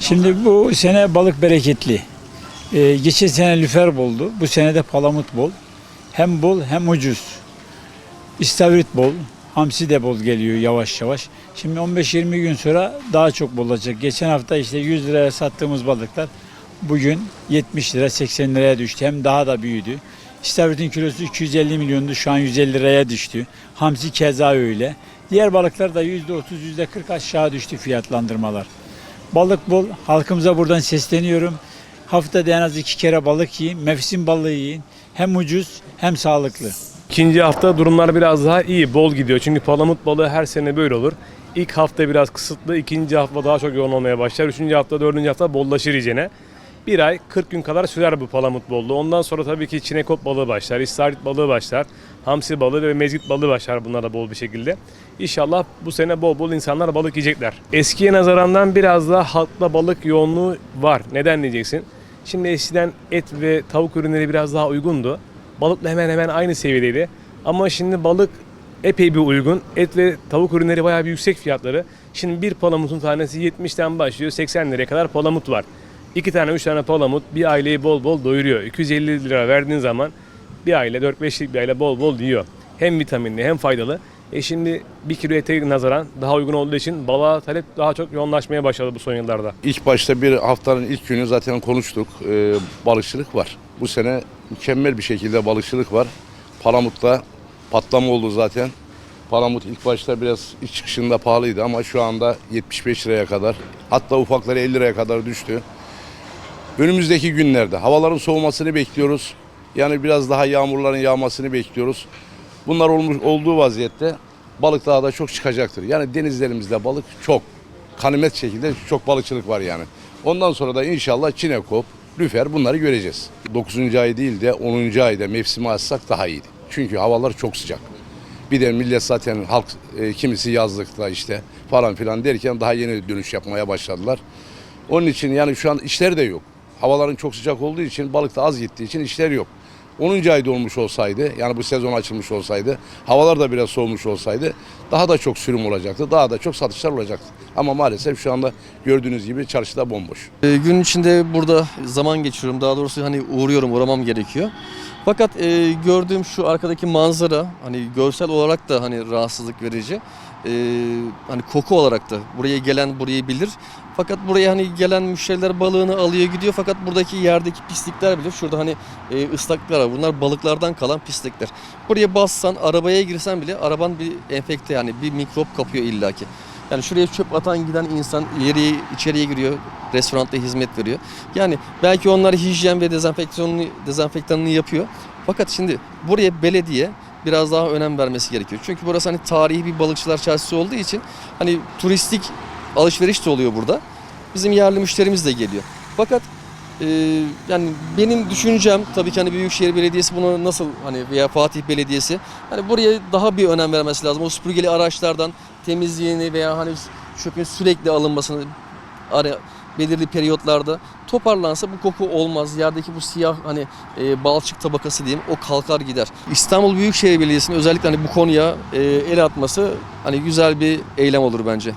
Şimdi bu sene balık bereketli. Ee, geçen sene lüfer boldu. Bu sene de palamut bol. Hem bol hem ucuz. İstavrit bol. Hamsi de bol geliyor yavaş yavaş. Şimdi 15-20 gün sonra daha çok olacak. Geçen hafta işte 100 liraya sattığımız balıklar bugün 70 lira 80 liraya düştü. Hem daha da büyüdü. İstavrit'in kilosu 250 milyondu. Şu an 150 liraya düştü. Hamsi keza öyle. Diğer balıklar da %30 %40 aşağı düştü fiyatlandırmalar. Balık bol. Halkımıza buradan sesleniyorum. Haftada en az iki kere balık yiyin. Mevsim balığı yiyin. Hem ucuz hem sağlıklı. İkinci hafta durumlar biraz daha iyi, bol gidiyor. Çünkü palamut balığı her sene böyle olur. İlk hafta biraz kısıtlı, ikinci hafta daha çok yoğun olmaya başlar. Üçüncü hafta, dördüncü hafta bollaşır iyicene. Bir ay, 40 gün kadar sürer bu palamut bolluğu. Ondan sonra tabii ki çinekop balığı başlar, istavrit balığı başlar, hamsi balığı ve mezgit balığı başlar bunlar da bol bir şekilde. İnşallah bu sene bol bol insanlar balık yiyecekler. Eskiye nazarandan biraz daha halkta balık yoğunluğu var. Neden diyeceksin? Şimdi eskiden et ve tavuk ürünleri biraz daha uygundu. Balıkla hemen hemen aynı seviyedeydi. Ama şimdi balık epey bir uygun. Et ve tavuk ürünleri bayağı bir yüksek fiyatları. Şimdi bir palamutun tanesi 70'ten başlıyor 80 liraya kadar palamut var. İki tane üç tane palamut bir aileyi bol bol doyuruyor. 250 lira verdiğin zaman bir aile 4-5'lik bir aile bol bol yiyor. Hem vitaminli hem faydalı. E şimdi bir kilo ete nazaran daha uygun olduğu için balığa talep daha çok yoğunlaşmaya başladı bu son yıllarda. İlk başta bir haftanın ilk günü zaten konuştuk. Ee, balıkçılık var. Bu sene mükemmel bir şekilde balıkçılık var. Palamut'ta patlama oldu zaten. Palamut ilk başta biraz ilk çıkışında pahalıydı ama şu anda 75 liraya kadar hatta ufakları 50 liraya kadar düştü. Önümüzdeki günlerde havaların soğumasını bekliyoruz. Yani biraz daha yağmurların yağmasını bekliyoruz. Bunlar olmuş olduğu vaziyette balık daha da çok çıkacaktır. Yani denizlerimizde balık çok. Kanimet şekilde çok balıkçılık var yani. Ondan sonra da inşallah çinekop, lüfer bunları göreceğiz. 9. ay değil de 10. ayda mevsimi açsak daha iyiydi. Çünkü havalar çok sıcak. Bir de millet zaten halk e, kimisi yazlıkta işte falan filan derken daha yeni dönüş yapmaya başladılar. Onun için yani şu an işler de yok. Havaların çok sıcak olduğu için balık da az gittiği için işler yok. 10. ayda olmuş olsaydı yani bu sezon açılmış olsaydı havalar da biraz soğumuş olsaydı daha da çok sürüm olacaktı. Daha da çok satışlar olacaktı. Ama maalesef şu anda gördüğünüz gibi çarşıda bomboş. E, gün içinde burada zaman geçiriyorum. Daha doğrusu hani uğruyorum, uğramam gerekiyor. Fakat e, gördüğüm şu arkadaki manzara hani görsel olarak da hani rahatsızlık verici. E, hani koku olarak da buraya gelen burayı bilir. Fakat buraya hani gelen müşteriler balığını alıyor gidiyor fakat buradaki yerdeki pislikler bile şurada hani e, ıslaklıklar var. Bunlar balıklardan kalan pislikler. Buraya bassan arabaya girsen bile araban bir enfekte yani bir mikrop kapıyor illaki. Yani şuraya çöp atan giden insan ileriye içeriye giriyor. Restoranda hizmet veriyor. Yani belki onlar hijyen ve dezenfeksiyonunu dezenfektanını yapıyor. Fakat şimdi buraya belediye biraz daha önem vermesi gerekiyor. Çünkü burası hani tarihi bir balıkçılar çarşısı olduğu için hani turistik alışveriş de oluyor burada. Bizim yerli müşterimiz de geliyor. Fakat e, yani benim düşüncem tabii ki hani Büyükşehir Belediyesi bunu nasıl hani veya Fatih Belediyesi hani buraya daha bir önem vermesi lazım. O süpürgeli araçlardan temizliğini veya hani çöpün sürekli alınmasını ara, belirli periyotlarda toparlansa bu koku olmaz. Yerdeki bu siyah hani e, balçık tabakası diyeyim o kalkar gider. İstanbul Büyükşehir Belediyesi'nin özellikle hani bu konuya e, el atması hani güzel bir eylem olur bence.